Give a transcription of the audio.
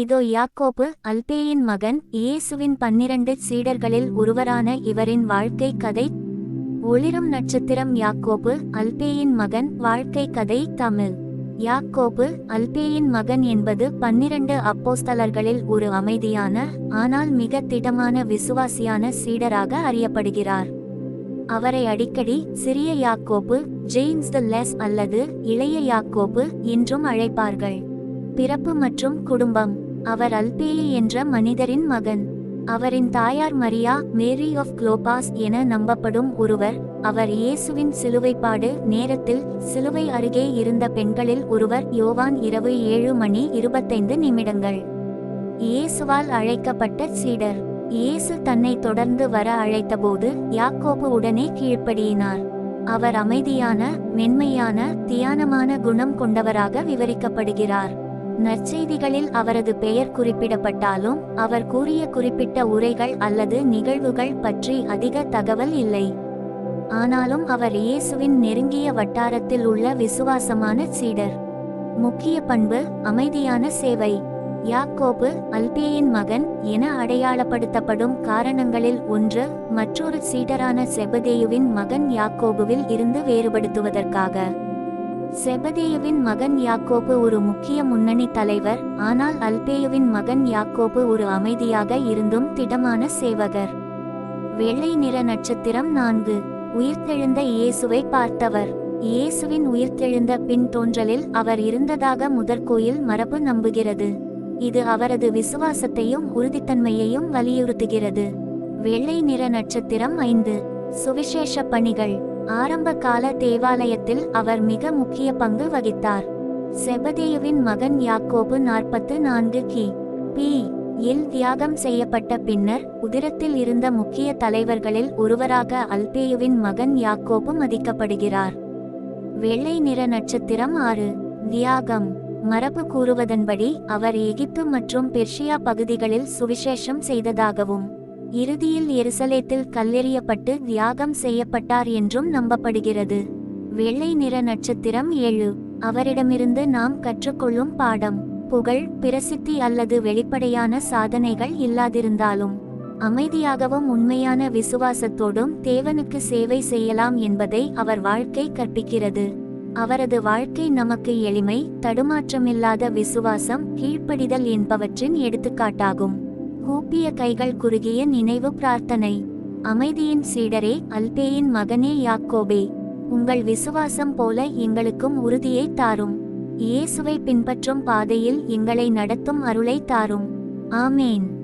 இதோ யாக்கோபு அல்பேயின் மகன் இயேசுவின் பன்னிரண்டு சீடர்களில் ஒருவரான இவரின் வாழ்க்கை கதை. ஒளிரும் நட்சத்திரம் யாக்கோபு அல்பேயின் மகன் வாழ்க்கை கதை தமிழ். யாக்கோபு அல்பேயின் மகன் என்பது பன்னிரண்டு அப்போஸ்தலர்களில் ஒரு அமைதியான ஆனால் மிக திடமான விசுவாசியான சீடராக அறியப்படுகிறார். அவரை அடிக்கடி சிறிய யாக்கோபு ஜேம்ஸ் த லெஸ் அல்லது இளைய யாக்கோபு என்றும் அழைப்பார்கள். பிறப்பு மற்றும் குடும்பம். அவர் அல்பேயி என்ற மனிதரின் மகன். அவரின் தாயார் மரியா மேரி ஆஃப் குளோபாஸ் என நம்பப்படும் ஒருவர். அவர் இயேசுவின் சிலுவைப்பாடு நேரத்தில் சிலுவை அருகே இருந்த பெண்களில் ஒருவர். யோவான் இரவு ஏழு மணி இருபத்தைந்து நிமிடங்கள். இயேசுவால் அழைக்கப்பட்ட சீடர். இயேசு தன்னை தொடர்ந்து வர அழைத்தபோது யாக்கோபு உடனே கீழ்ப்படியினார். அவர் அமைதியான மென்மையான தியானமான குணம் கொண்டவராக விவரிக்கப்படுகிறார். நற்செய்திகளில் அவரது பெயர் குறிப்பிடப்பட்டாலும் அவர் கூறிய குறிப்பிட்ட உரைகள் அல்லது நிகழ்வுகள் பற்றி அதிக தகவல் இல்லை. ஆனாலும் அவர் இயேசுவின் நெருங்கிய வட்டாரத்தில் உள்ள விசுவாசமான சீடர். முக்கிய பண்பு அமைதியான சேவை. யாக்கோபு அல்பேயின் மகன் என அடையாளப்படுத்தப்படும் காரணங்களில் ஒன்று மற்றொரு சீடரான செபதேயுவின் மகன் யாக்கோபுவில் இருந்து வேறுபடுத்துவதற்காக. செபதேயுவின் மகன் யாக்கோபு ஒரு முக்கிய முன்னணி தலைவர் ஆனால் அல்பேயுவின் மகன் யாக்கோபு ஒரு அமைதியாக இருந்தும் திடமான சேவகர். வெள்ளை நிற நட்சத்திரம் நான்கு உயிர்த்தெழுந்த இயேசுவை பார்த்தவர். இயேசுவின் உயிர்த்தெழுந்த பின் தோன்றலில் அவர் இருந்ததாக முதற்கோயில் மரபு நம்புகிறது. இது அவரது விசுவாசத்தையும் உறுதித்தன்மையையும் வலியுறுத்துகிறது. வெள்ளை நிற நட்சத்திரம் ஐந்து சுவிசேஷ பணிகள். ஆரம்ப கால தேவாலயத்தில் அவர் மிக முக்கிய பங்கு வகித்தார். செபதேயுவின் மகன் யாக்கோபு நாற்பத்து நான்கு கி. பி. இல் தியாகம் செய்யப்பட்ட பின்னர் உதிரத்தில் இருந்த முக்கிய தலைவர்களில் ஒருவராக அல்பேயுவின் மகன் யாக்கோபு மதிக்கப்படுகிறார். வெள்ளை நிற நட்சத்திரம் ஆறு. தியாகம். மரபு கூறுவதன்படி அவர் எகிப்து மற்றும் பெர்ஷியா பகுதிகளில் சுவிசேஷம் செய்ததாகவும் இறுதியில் எருசலேத்தில் கல்லெறியப்பட்டு தியாகம் செய்யப்பட்டார் என்றும் நம்பப்படுகிறது. வெள்ளை நிற நட்சத்திரம் ஏழு. அவரிடமிருந்து நாம் கற்றுக்கொள்ளும் பாடம் புகழ் பிரசித்தி அல்லது வெளிப்படையான சாதனைகள் இல்லாதிருந்தாலும் அமைதியாகவும் உண்மையான விசுவாசத்தோடும் தேவனுக்கு சேவை செய்யலாம் என்பதை அவர் வாழ்க்கை கற்பிக்கிறது. அவரது வாழ்க்கை நமக்கு எளிமை தடுமாற்றமில்லாத விசுவாசம் கீழ்ப்படிதல் என்பவற்றின் எடுத்துக்காட்டாகும். கூப்பிய கைகள் குறுகிய நினைவு பிரார்த்தனை. அமைதியின் சீடரே அல்பேயின் மகனே யாக்கோபே உங்கள் விசுவாசம் போல எங்களுக்கும் உறுதியை தாரும். இயேசுவை பின்பற்றும் பாதையில் எங்களை நடத்தும் அருளை தாரும். ஆமேன்.